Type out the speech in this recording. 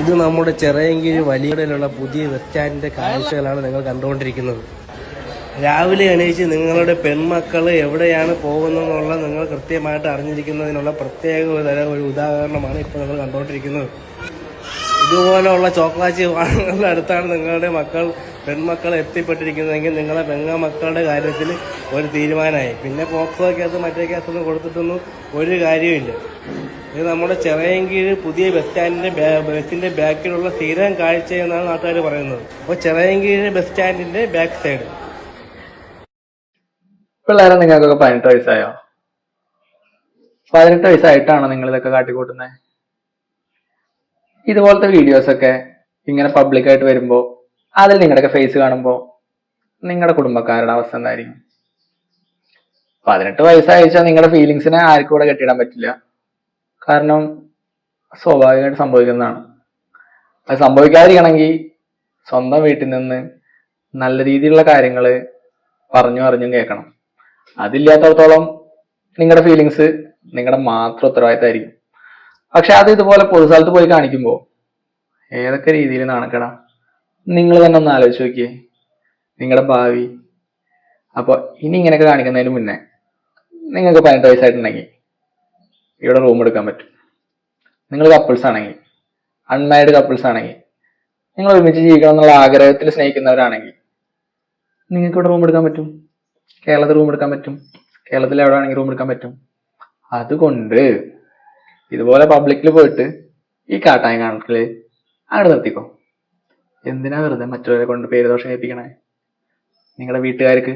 ഇത് നമ്മുടെ ചെറിയങ്കിരി വലിയടയിലുള്ള പുതിയ ബസ് കാഴ്ചകളാണ് നിങ്ങൾ കണ്ടുകൊണ്ടിരിക്കുന്നത്. രാവിലെ എണീച്ച് നിങ്ങളുടെ പെൺമക്കൾ എവിടെയാണ് പോകുന്നതെന്നുള്ള നിങ്ങൾ കൃത്യമായിട്ട് അറിഞ്ഞിരിക്കുന്നതിനുള്ള പ്രത്യേക തരം ഒരു ഉദാഹരണമാണ് ഇപ്പോൾ നിങ്ങൾ കണ്ടുകൊണ്ടിരിക്കുന്നത്. ഇതുപോലെയുള്ള ചോക്ലാച്ചി വാഹനങ്ങളുടെ അടുത്താണ് നിങ്ങളുടെ മക്കൾ പെൺമക്കൾ എത്തിപ്പെട്ടിരിക്കുന്നതെങ്കിൽ നിങ്ങളെ പെങ്ങ മക്കളുടെ കാര്യത്തിൽ ഒരു തീരുമാനമായി. പിന്നെ പോക്സോ കേസ് മറ്റേ കേസൊന്നും കൊടുത്തിട്ടൊന്നും ഒരു കാര്യമില്ല ഇത് നമ്മുടെ ചിറയൻകീഴ് പുതിയ ബസ് സ്റ്റാൻഡിന്റെ ബസിന്റെ ബാക്കിലുള്ള സ്ഥിരം കാഴ്ച എന്നാണ് നാട്ടുകാർ പറയുന്നത്. അപ്പോൾ ചിറയൻകീഴ് ബസ് സ്റ്റാൻഡിന്റെ ബാക്ക് സൈഡ്. പിള്ളേരെ നിങ്ങൾക്കൊക്കെ പതിനെട്ട് വയസ്സായോ? പതിനെട്ട് വയസ്സായിട്ടാണോ നിങ്ങൾ ഇതൊക്കെ കാട്ടിക്കൂട്ടുന്നത് ഇതുപോലത്തെ വീഡിയോസ് ഒക്കെ ഇങ്ങനെ പബ്ലിക്കായിട്ട് വരുമ്പോൾ അതിൽ നിങ്ങളുടെയൊക്കെ ഫേസ് കാണുമ്പോൾ നിങ്ങളുടെ കുടുംബക്കാരുടെ അവസ്ഥ എന്തായിരിക്കും? പതിനെട്ട് വയസ്സായിച്ചാൽ നിങ്ങളുടെ ഫീലിങ്സിനെ ആർക്കും കൂടെ കെട്ടിയിടാൻ പറ്റില്ല. കാരണം സ്വാഭാവികമായിട്ട് സംഭവിക്കുന്നതാണ്. അത് സംഭവിക്കാതിരിക്കണമെങ്കിൽ സ്വന്തം വീട്ടിൽ നിന്ന് നല്ല രീതിയിലുള്ള കാര്യങ്ങൾ പറഞ്ഞു അറിഞ്ഞും കേൾക്കണം. അതില്ലാത്തടത്തോളം നിങ്ങളുടെ ഫീലിങ്സ് നിങ്ങളുടെ മാത്രം ഉത്തരവാദിത്തമായിരിക്കും. പക്ഷെ അത് ഇതുപോലെ പൊതുസ്ഥലത്ത് പോയി കാണിക്കുമ്പോൾ ഏതൊക്കെ രീതിയിൽ നടക്കണം നിങ്ങൾ തന്നെ ഒന്ന് ആലോചിച്ച് നോക്കിയേ. നിങ്ങളുടെ ഭാവി. അപ്പോൾ ഇനി ഇങ്ങനെയൊക്കെ കാണിക്കുന്നതിന് മുന്നേ നിങ്ങൾക്ക് പതിനെട്ട് വയസ്സായിട്ടുണ്ടെങ്കിൽ ഇവിടെ റൂം എടുക്കാൻ പറ്റും. നിങ്ങൾ കപ്പിൾസ് ആണെങ്കിൽ അൺമാരിഡ് കപ്പിൾസ് ആണെങ്കിൽ നിങ്ങൾ ഒരുമിച്ച് ജീവിക്കണം എന്നുള്ള ആഗ്രഹത്തിൽ സ്നേഹിക്കുന്നവരാണെങ്കിൽ നിങ്ങൾക്ക് ഇവിടെ റൂം എടുക്കാൻ പറ്റും. കേരളത്തിൽ റൂം എടുക്കാൻ പറ്റും. കേരളത്തിൽ എവിടെ ആണെങ്കിൽ റൂം എടുക്കാൻ പറ്റും. അതുകൊണ്ട് ഇതുപോലെ പബ്ലിക്കിൽ പോയിട്ട് ഈ കാട്ടായ കണക്കിൽ അങ്ങോട്ട് നിർത്തിക്കോ. എന്തിനാ വെറുതെ മറ്റുള്ളവരെ കൊണ്ട് പേര് ദോഷം ഏൽപ്പിക്കണേ? നിങ്ങളുടെ വീട്ടുകാർക്ക്